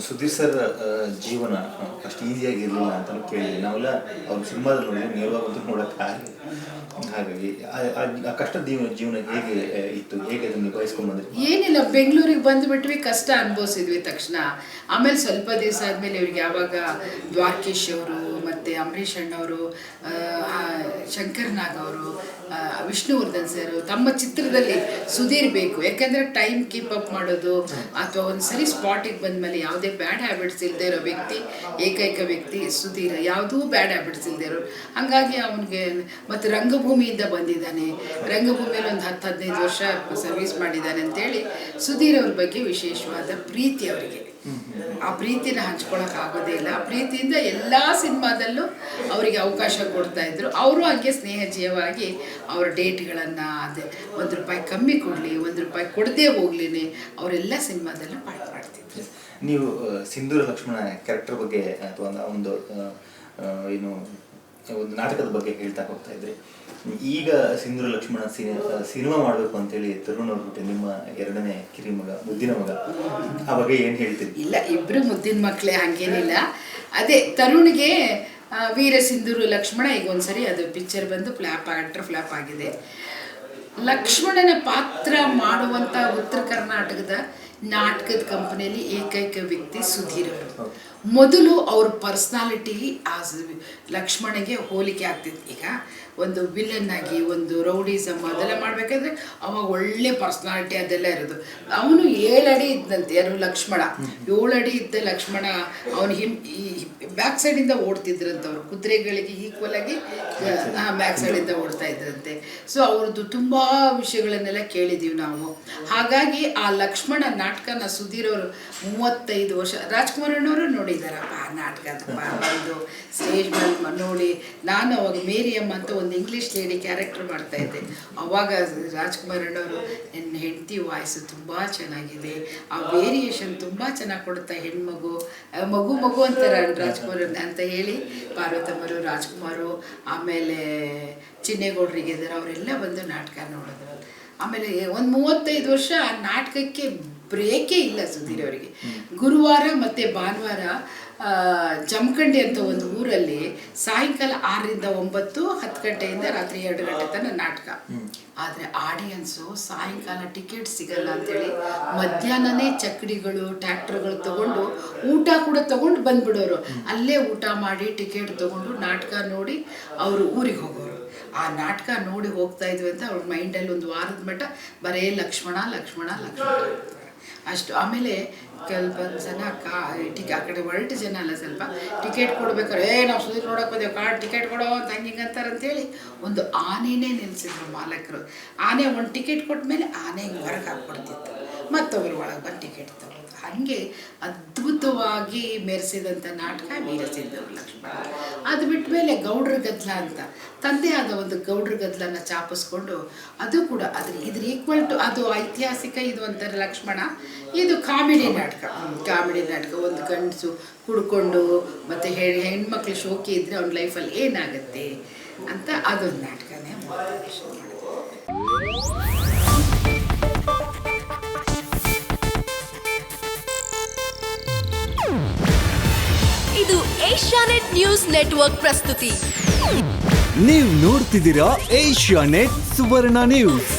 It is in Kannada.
ಸುಧೀರ್ ಸರ್ ಜೀವನ ಅಷ್ಟು ಈಸಿಯಾಗಿ ಇರಲಿಲ್ಲ ಅಂತ ಕೇಳಿ ನಾವೆಲ್ಲ ಅವ್ರ ಸಿನಿಮಾದಲ್ಲಿ ನೋಡಿದ್ರೆ ನೇರವಾಗಿ ನೋಡೋಕೆ ಆಗಲಿ ಹಾಗಾಗಿ ಆ- ಕಷ್ಟದ ಜೀವನ ಜೀವನ ಹೇಗೆ ಇತ್ತು? ಹೇಗೆ ಅದನ್ನು ನಿಭಾಯಿಸ್ಕೊಂಡು ಬಂದ್ರಿ? ಏನಿಲ್ಲ ಬೆಂಗಳೂರಿಗೆ ಬಂದುಬಿಟ್ವಿ ಕಷ್ಟ ಅನುಭವಿಸಿದ್ವಿ ತಕ್ಷಣ. ಆಮೇಲೆ ಸ್ವಲ್ಪ ದಿವಸ ಆದಮೇಲೆ ಇವ್ರಿಗೆ ಯಾವಾಗ ದ್ವಾರಕೀಶ್ ಅವರು ಮತ್ತು ಅಂಬರೀಷ್ ಅಣ್ಣವರು ಶಂಕರ್ ನಾಗ್ ಅವರು ವಿಷ್ಣುವರ್ಧನ್ ಸರ್ ತಮ್ಮ ಚಿತ್ರದಲ್ಲಿ ಸುಧೀರ್ ಬೇಕು. ಯಾಕೆಂದರೆ ಟೈಮ್ ಕೀಪ್ ಅಪ್ ಮಾಡೋದು ಅಥವಾ ಒಂದು ಸರಿ ಸ್ಪಾಟಿಗೆ ಬಂದಮೇಲೆ ಯಾವುದೇ ಬ್ಯಾಡ್ ಹ್ಯಾಬಿಟ್ಸ್ ಇಲ್ಲದೆ ಇರೋ ವ್ಯಕ್ತಿ, ಏಕೈಕ ವ್ಯಕ್ತಿ ಸುಧೀರ, ಯಾವುದೂ ಬ್ಯಾಡ್ ಹ್ಯಾಬಿಟ್ಸ್ ಇಲ್ಲದೆ ಇರೋ ಹಂಗಾಗಿ ಅವನಿಗೆ ಮತ್ತು ರಂಗಭೂಮಿಯಿಂದ ಬಂದಿದ್ದಾನೆ. ರಂಗಭೂಮಿಯಲ್ಲಿ ಒಂದು ಹತ್ತು ಹದಿನೈದು ವರ್ಷ ಸರ್ವಿಸ್ ಮಾಡಿದ್ದಾನೆ ಅಂತೇಳಿ ಸುಧೀರ್ ಅವ್ರ ಬಗ್ಗೆ ವಿಶೇಷವಾದ ಪ್ರೀತಿ ಅವರಿಗೆ. ಆ ಪ್ರೀತಿನ ಹಂಚ್ಕೊಳಕ್ ಆಗೋದೇ ಇಲ್ಲ. ಆ ಪ್ರೀತಿಯಿಂದ ಎಲ್ಲ ಸಿನಿಮಾದಲ್ಲೂ ಅವರಿಗೆ ಅವಕಾಶ ಕೊಡ್ತಾ ಇದ್ರು. ಅವರು ಹಂಗೆ ಸ್ನೇಹಜೀಯವಾಗಿ ಅವ್ರ ಡೇಟ್ಗಳನ್ನು ಅದೇ ಒಂದು ರೂಪಾಯಿ ಕಮ್ಮಿ ಕೊಡಲಿ, ಒಂದು ರೂಪಾಯಿ ಕೊಡದೇ ಹೋಗ್ಲಿನೇ, ಅವರೆಲ್ಲ ಸಿನಿಮಾದಲ್ಲೂ ಪಾಠ ನೀವು ಸಿಂಧೂರ ಲಕ್ಷ್ಮಣ ಕ್ಯಾರೆಕ್ಟರ್ ಬಗ್ಗೆ, ಅಥವಾ ಒಂದು- ಏನು, ಒಂದು ನಾಟಕದ ಬಗ್ಗೆ ಹೇಳ್ತಾ ಹೋಗ್ತಾ ಇದ್ರಿ. ಈಗ ಸಿಂಧೂರ ಲಕ್ಷ್ಮಣ ಸಿನಿ- ಸಿನಿಮಾ ಮಾಡಬೇಕು ಅಂತೇಳಿ ತರುಣ್ ಅವ್ರ ನಿಮ್ಮ ಎರಡನೇ ಕಿರಿ ಮಗ, ಮುದ್ದಿನ ಮಗ, ಆ ಬಗ್ಗೆ ಏನು ಹೇಳ್ತೀರಿ? ಇಲ್ಲ, ಇಬ್ರು ಮುದ್ದಿನ ಮಕ್ಕಳೇ ಹಂಗೇನಿಲ್ಲ. ಅದೇ, ತರುಣ್ಗೆ ವೀರ ಸಿಂಧೂರು ಲಕ್ಷ್ಮಣ, ಈಗ ಒಂದ್ಸರಿ ಅದು ಪಿಕ್ಚರ್ ಬಂದು ಫ್ಲಾಪ್ ಆಟ್ರ್ ಫ್ಲಾಪ್ ಆಗಿದೆ. ಲಕ್ಷ್ಮಣನ ಪಾತ್ರ ಮಾಡುವಂಥ ಉತ್ತರ ಕರ್ನಾಟಕದ ನಾಟಕದ ಕಂಪನಿಯಲ್ಲಿ ಏಕೈಕ ವ್ಯಕ್ತಿ ಸುಧೀರ್. ಅವರು ಮೊದಲು ಅವ್ರ ಪರ್ಸ್ನಾಲಿಟಿ ಆ ಲಕ್ಷ್ಮಣಗೆ ಹೋಲಿಕೆ ಆಗ್ತಿತ್ತು. ಈಗ ಒಂದು ವಿಲನ್ ಆಗಿ, ಒಂದು ರೌಡಿಸಮ್ ಅದೆಲ್ಲ ಮಾಡಬೇಕಾದ್ರೆ ಅವಾಗ ಒಳ್ಳೆ ಪರ್ಸ್ನಾಲಿಟಿ ಅದೆಲ್ಲ ಇರೋದು. ಅವನು ಏಳಡಿ ಇದ್ದಂತೆ ಯಾರು? ಲಕ್ಷ್ಮಣ. ಏಳಡಿ ಇದ್ದ ಲಕ್ಷ್ಮಣ ಅವನು ಹಿಮ್ ಈ ಬ್ಯಾಕ್ ಸೈಡಿಂದ ಓಡ್ತಿದ್ರಂತೆ ಅವ್ರು. ಕುದುರೆಗಳಿಗೆ ಈಕ್ವಲ್ ಆಗಿ ಬ್ಯಾಕ್ ಸೈಡಿಂದ ಓಡ್ತಾ ಇದ್ರಂತೆ. ಸೊ ಅವ್ರದ್ದು ತುಂಬ ವಿಷಯಗಳನ್ನೆಲ್ಲ ಕೇಳಿದ್ದೀವಿ ನಾವು. ಹಾಗಾಗಿ ಆ ಲಕ್ಷ್ಮಣ ನಾಟಕನ ಸುಧೀರ್ ಅವರು ಮೂವತ್ತೈದು ವರ್ಷ. ರಾಜ್ಕುಮಾರ್ ಅಣ್ಣವರು ನೋಡಿದ್ದಾರಪ್ಪ ಆ ನಾಟಕ ಬಂದು ಸ್ಟೇಜ್ ಮೇಲೆ ನೋಡಿ, ನಾನು ಅವಾಗ ಮೇರಿಯಮ್ಮ ಅಂತ ಒಂದು ಇಂಗ್ಲೀಷ್ ಲೇಡಿ ಕ್ಯಾರೆಕ್ಟರ್ ಮಾಡ್ತಾ ಇದ್ದೆ. ಅವಾಗ ರಾಜ್ಕುಮಾರ್ ಅಣ್ಣವರು, ನನ್ನ ಹೆಂಡತಿ ವಾಯ್ಸು ತುಂಬ ಚೆನ್ನಾಗಿದೆ. ಆ ವೇರಿಯೇಷನ್ ತುಂಬ ಚೆನ್ನಾಗಿ ಕೊಡುತ್ತೆ, ಹೆಣ್ಮಗು ಮಗು ಮಗು ಅಂತಾರೆ ರಾಜ್ಕುಮಾರ್ ಅಂತ ಹೇಳಿ ಪಾರ್ವತಮ್ಮರು, ರಾಜ್ಕುಮಾರು, ಆಮೇಲೆ ಚಿನ್ನೇಗೌಡರಿಗೆ ಇದ್ದಾರೆ ಅವರೆಲ್ಲ ಬಂದು ನಾಟಕ ನೋಡಿದ್ರು. ಆಮೇಲೆ ಒಂದು ಮೂವತ್ತೈದು ವರ್ಷ ಆ ನಾಟಕಕ್ಕೆ ಬ್ರೇಕೇ ಇಲ್ಲ ಸುಧೀರ್ ಅವರಿಗೆ. ಗುರುವಾರ ಮತ್ತು ಭಾನುವಾರ ಜಮಖಂಡಿ ಅಂತ ಒಂದು ಊರಲ್ಲಿ ಸಾಯಂಕಾಲ ಆರರಿಂದ ಒಂಬತ್ತು ಹತ್ತು ಗಂಟೆಯಿಂದ ರಾತ್ರಿ ಎರಡು ಗಂಟೆ ತನಕ ನಾಟಕ. ಆದರೆ ಆಡಿಯನ್ಸು ಸಾಯಂಕಾಲ ಟಿಕೆಟ್ ಸಿಗಲ್ಲ ಅಂತೇಳಿ ಮಧ್ಯಾಹ್ನನೇ ಚಕ್ಕಡಿಗಳು ಟ್ಯಾಕ್ಟರ್ಗಳು ತಗೊಂಡು ಊಟ ಕೂಡ ತಗೊಂಡು ಬಂದ್ಬಿಡೋರು. ಅಲ್ಲೇ ಊಟ ಮಾಡಿ ಟಿಕೆಟ್ ತಗೊಂಡು ನಾಟಕ ನೋಡಿ ಅವರು ಊರಿಗೆ ಹೋಗೋರು. ಆ ನಾಟಕ ನೋಡಿ ಹೋಗ್ತಾ ಇದ್ವಿ ಅಂತ ಅವ್ರ ಮೈಂಡಲ್ಲಿ ಒಂದು ವಾರದ ಮಟ್ಟ ಬರೇ ಲಕ್ಷ್ಮಣ ಲಕ್ಷ್ಮಣ ಲಕ್ಷ್ಮಣ. ಅಷ್ಟು ಆಮೇಲೆ ಸ್ವಲ್ಪ ಜನ ಕಾ ಟಿಕೆ, ಆ ಕಡೆ ಹೊರಟು ಜನ ಅಲ್ಲ ಸ್ವಲ್ಪ. ಟಿಕೆಟ್ ಕೊಡ್ಬೇಕಾದ್ರೆ ಏ, ನಾವು ಸುದೀರ್ ನೋಡಕ್ಕೆ ಬಂದೇವು ಕಾರ್ಡ್ ಟಿಕೆಟ್ ಕೊಡೋ ಅಂತ ಹಂಗೆ ಹಿಂಗೆ ಅಂತಾರೆ ಅಂತೇಳಿ ಒಂದು ಆನೆನೇ ನಿಲ್ಲಿಸಿದ್ರು ಮಾಲಕರು. ಆನೆ ಒಂದು ಟಿಕೆಟ್ ಕೊಟ್ಟ ಮೇಲೆ ಆನೆ ಹಿಂಗೆ ಹೊರಗೆ ಹಾಕ್ಬಿಡ್ತಿತ್ತು. ಮತ್ತೊಬ್ಬರು ಒಳಗೆ ಬಂದು ಟಿಕೆಟ್ ತಗೊಳ್ಳೋದು ಹಾಗೆ ಅದ್ಭುತವಾಗಿ ಮೆರೆಸಿದಂಥ ನಾಟಕ ವೀರಸಿಂಧೂರು ಲಕ್ಷ್ಮಣ. ಅದು ಬಿಟ್ಟ ಮೇಲೆ ಗೌಡ್ರ ಗದ್ಲ ಅಂತ. ತಂದೆ ಆದ ಒಂದು ಗೌಡ್ರ ಗದ್ಲನ್ನ ಚಾಪಿಸ್ಕೊಂಡು, ಅದು ಕೂಡ ಅದ್ರ ಇದ್ರ ಈಕ್ವಲ್ ಟು ಅದು ಐತಿಹಾಸಿಕ ಇದು ಅಂತಾರೆ ಲಕ್ಷ್ಮಣ. ಇದು ಕಾಮಿಡಿ ನಾಟಕ ಕಾಮಿಡಿ ನಾಟಕ ಒಂದು ಗಂಡಸು ಕುಡ್ಕೊಂಡು ಮತ್ತು ಹೆಣ್ಣು ಹೆಣ್ಮಕ್ಳು ಶೋಕಿ ಇದ್ದರೆ ಅವ್ನ ಲೈಫಲ್ಲಿ ಏನಾಗುತ್ತೆ ಅಂತ ಅದೊಂದು ನಾಟಕನೇ ಇದು ಏಷ್ಯಾನೆಟ್ ನ್ಯೂಸ್ ನೆಟ್ವರ್ಕ್ ಪ್ರಸ್ತುತಿ. ನೀವು ನೋಡ್ತಿದ್ದೀರಾ ಏಷ್ಯಾನೆಟ್ ಸುವರ್ಣ ನ್ಯೂಸ್.